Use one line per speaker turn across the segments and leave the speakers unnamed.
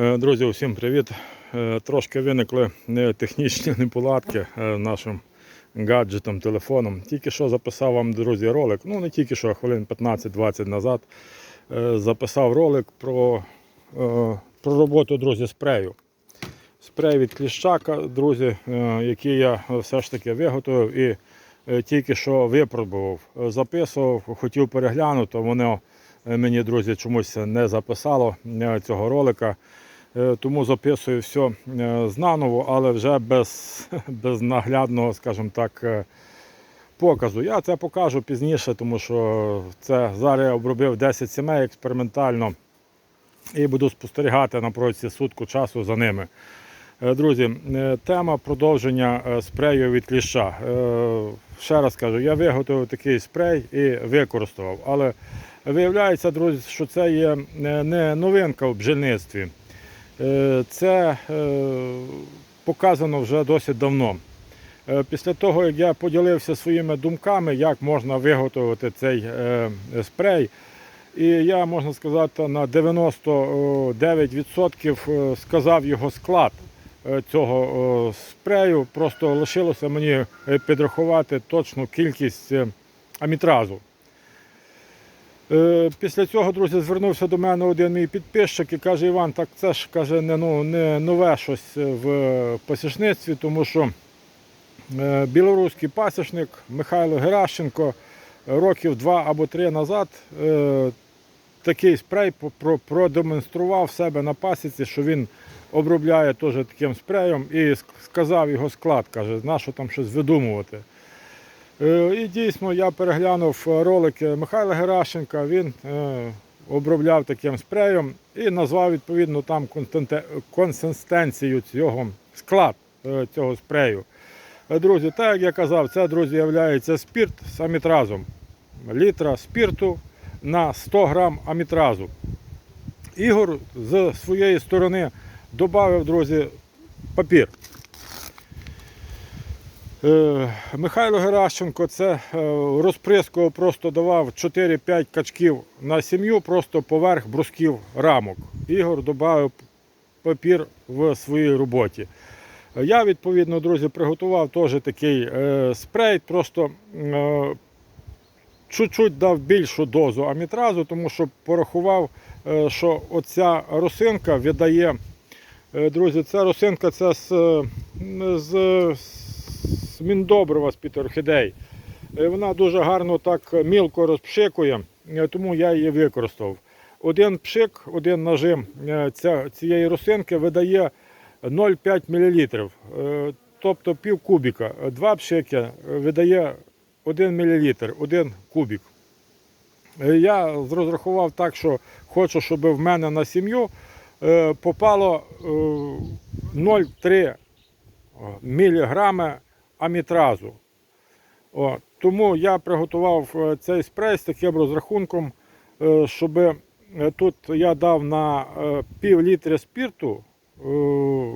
Е, Друзі, усім привіт. Е, Трошки виникли технічні неполадки е, нашим гаджетом, телефоном. Тільки що записав вам, друзі, ролик, ну не тільки що, а хвилин 15-20 назад записав ролик про, про роботу, друзі, спрею. Спрей від кліщака, друзі, який я все ж таки виготовив і тільки що випробував. Записував, хотів переглянути, воно мені, друзі, чомусь не записало цього ролика. Е, Тому записую все е, знаново, але вже без, без наглядного, скажімо так, е, показу. Я це покажу пізніше, тому що це зараз я обробив 10 сімей експериментально і буду спостерігати на протязі сутку часу за ними. Друзі, тема продовження спрею від кліща. Ще раз кажу, я виготовив такий спрей і використовував. Але виявляється, друзі, що це є не новинка в бджільництві. Е, Це е, показано вже досить давно. Е, Після того, як я поділився своїми думками, як можна виготовити цей спрей, і я, можна сказати, на 99% сказав його склад цього спрею. Просто лишилося мені підрахувати точну кількість амітразу. Е, Після цього, друзі, звернувся до мене один мій підписчик і каже, Іван, так це ж каже, не, ну, не нове щось в посічництві, тому що е, білоруський пасічник Михайло Геращенко років два або три назад е, такий спрей продемонстрував себе на пасіці, що він обробляє теж таким спреєм і сказав його склад, каже, на що там щось видумувати. Е, І дійсно я переглянув е, ролики Михайла Геращенка, він е, обробляв таким спреєм і назвав відповідно там консистенцію цього склад цього спрею. Друзі, так як я казав, це, друзі, є спірт з амітразом. Літра спірту на 100 грам амітразу. Ігор з своєї сторони додав, друзі, папір. Е, Михайло Геращенко це е, розприскував, просто давав 4-5 качків на сім'ю, просто поверх брусків рамок. Ігор додав папір в своїй роботі. Я, відповідно, друзі, приготував теж такий е, спрей, просто чуть-чуть дав більшу дозу амітразу, тому що порахував, що оця росинка видає, е, друзі, ця росинка це з, з, з міндобрива з-під орхідей. Е, Вона дуже гарно так мілко розпшикує, е, тому я її використав. Один пшик, один нажим е, цієї росинки видає 0,5 мл, тобто пів кубіка. Два пшики видає 1 мл, 1 кубік. Я розрахував так, що хочу, щоб в мене на сім'ю попало е, 0,3 мг амітразу. О, тому я приготував е, цей спрей з таким розрахунком, е, щоб е, тут я дав на пів літри спірту е,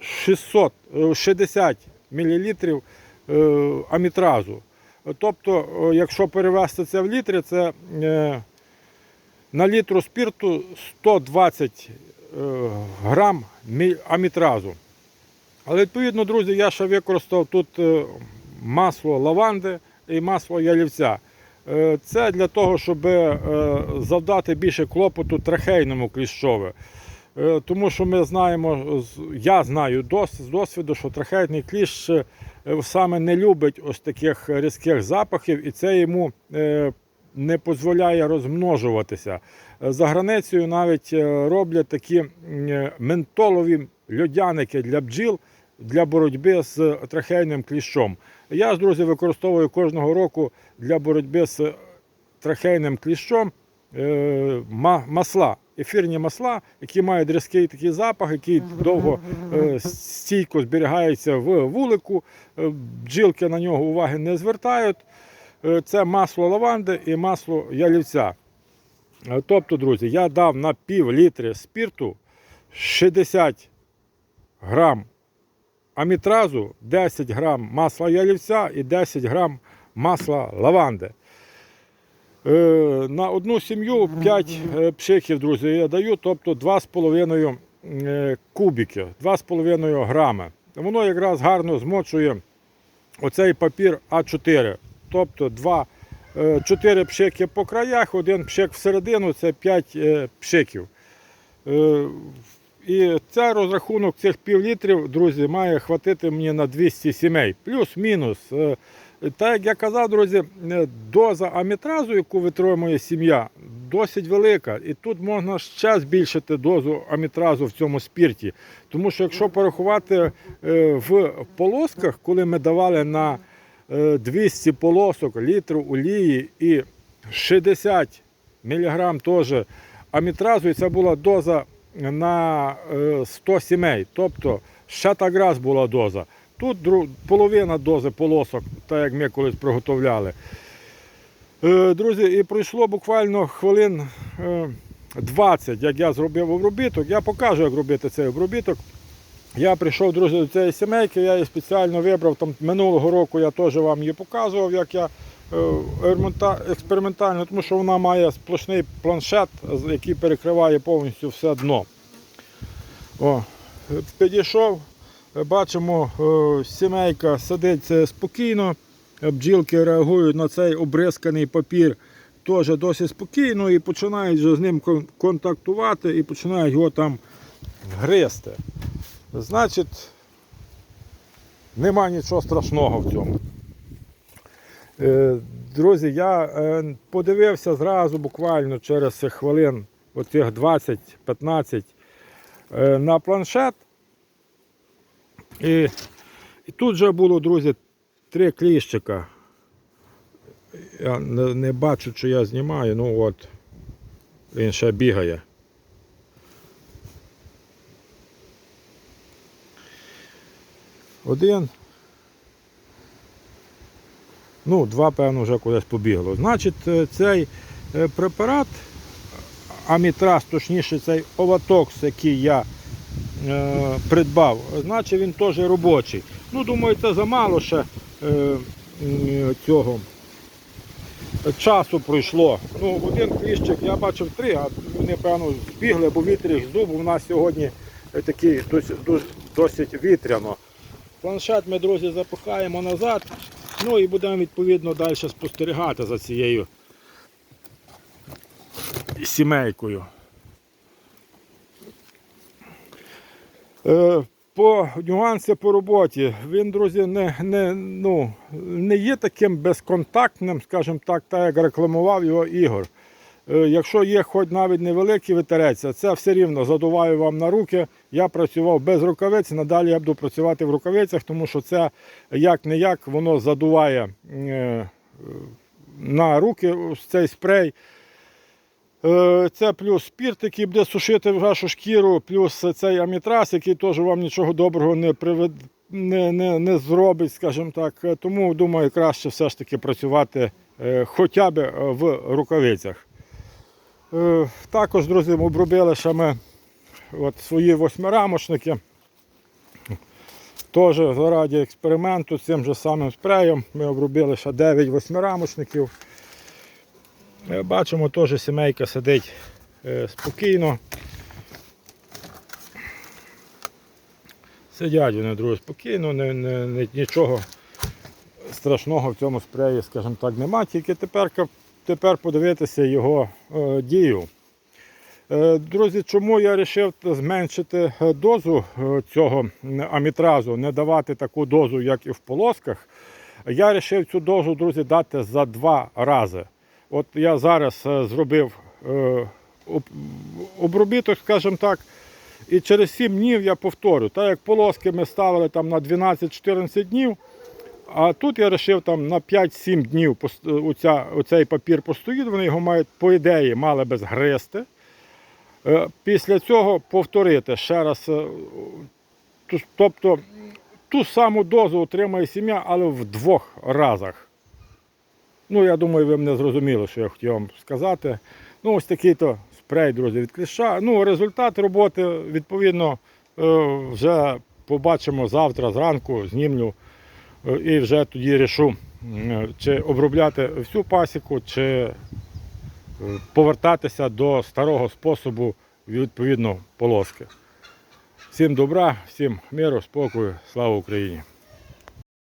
600, е, 60 мл амітразу. Тобто, якщо перевести це в літри, це на літру спірту 120 е, грам амітразу. Але відповідно, друзі, я ще використав тут е, масло лаванди і масло ялівця. Е, Це для того, щоб е, завдати більше клопоту трахейному кліщове. Е, Тому що ми знаємо, я знаю з досвіду, що трахейний кліщ саме не любить ось таких різких запахів, і це йому не дозволяє розмножуватися. За границею навіть роблять такі ментолові льодяники для бджіл для боротьби з трахейним кліщом. Я друзі, використовую кожного року для боротьби з трахейним кліщом е, масла, ефірні масла, які мають різкий такий запах, який довго е, стійко зберігається в вулику. Е, Бджілки на нього уваги не звертають. Це масло лаванди і масло ялівця. Тобто, друзі, я дав на пів літри спірту 60 грам амітразу, 10 грам масла ялівця і 10 грам масла лаванди. Е, На одну сім'ю 5 пшиків, друзі, я даю, тобто 2,5 е, кубики, 2,5 грами. Воно якраз гарно змочує оцей папір А4. Тобто 2, 4 пшики по краях, один пшик всередину це 5 е, пшиків. І це розрахунок цих пів літрів, друзі, має хватити мені на 200 сімей. Плюс-мінус. Е, Так як я казав, друзі, е, доза амітразу, яку витримує сім'я, досить велика. І тут можна ще збільшити дозу амітразу в цьому спірті. Тому що якщо порахувати е, в полосках, коли ми давали на е, 200 полосок літру олії і 60 мг теж амітразу, і це була доза на е, 100 сімей. Тобто ще так раз була доза. Тут половина дози полосок, так як ми колись приготовляли. Е, Друзі, і пройшло буквально хвилин е, 20, як я зробив обробіток. Я покажу, як робити цей обробіток. Я прийшов, друзі, до цієї сімейки, я її спеціально вибрав. Там минулого року я теж вам її показував, як я е, експериментально, тому що вона має сплошний планшет, який перекриває повністю все дно. О, е, підійшов, е, бачимо, е, сімейка сидить е, спокійно, е, бджілки реагують на цей обрисканий папір теж досить спокійно і починають з ним контактувати і починають його там гризти. Значить, нема нічого страшного в цьому. Е, Друзі, я е, подивився зразу буквально через хвилин, оцих 20-15 е, на планшет. І, і тут вже було, друзі, три кліщика. Я не, не бачу, що я знімаю, ну от, він ще бігає. Один. Ну, два, певно, вже кудись побігло. Значить, е, цей е, препарат, амітраз, точніше, цей оватокс, який я е, придбав, значить він теж робочий. Ну, думаю, це замало ще е, цього часу пройшло. Ну, один кліщик, я бачив три, а вони, певно, збігли, бо вітер їх здув, бо в нас сьогодні е, такий досить, досить вітряно. Планшет ми, друзі, запихаємо назад. Ну і будемо відповідно далі спостерігати за цією сімейкою. Е, По нюанси по роботі. Він, друзі, не, не, ну, не є таким безконтактним, скажімо так, так як рекламував його Ігор. Е, Якщо є хоч навіть невеликий вітерець, це все рівно задуваю вам на руки. Я працював без рукавиць, надалі я буду працювати в рукавицях, тому що це як не як воно задуває е, на руки цей спрей. Е, Це плюс спірт, який буде сушити вашу шкіру, плюс цей амітраз, який теж вам нічого доброго не привед... не, не, не зробить, скажімо так. Тому думаю, краще все ж таки працювати хоча б в рукавицях. Е, Також, друзі, обробили ще ми от свої восьмирамочники. Теж заради експерименту цим же самим спреєм ми обробили ще 9 восьмирамочників. Е, Бачимо, теж сімейка сидить е, спокійно. Сидять вони, друзі, спокійно, не, не, нічого страшного в цьому спреї, скажімо так, нема. Тільки тепер, тепер подивитися його е, дію. Е, Друзі, чому я вирішив зменшити е, дозу цього амітразу, не давати таку дозу, як і в полосках. Я вирішив цю дозу, друзі, дати за два рази. От я зараз зробив обробіток, скажімо так, і через 7 днів я повторю. Так як полоски ми ставили там на 12-14 днів, а тут я вирішив там на 5-7 днів пос- оця, оцей папір постоїть, вони його мають, по ідеї, мали би згризти. Е, Після цього повторити ще раз. е, Тобто ту саму дозу отримає сім'я, але в двох разах. Ну, я думаю, ви мене зрозуміли, що я хотів вам сказати. Ну, ось такий то спрей, друзі, від кліща. Ну, результат роботи, відповідно, е, вже побачимо завтра зранку, знімлю е, і вже тоді рішу, чи обробляти всю пасіку, чи повертатися до старого способу відповідно полоски. Всім добра, всім миру, спокою, слава Україні!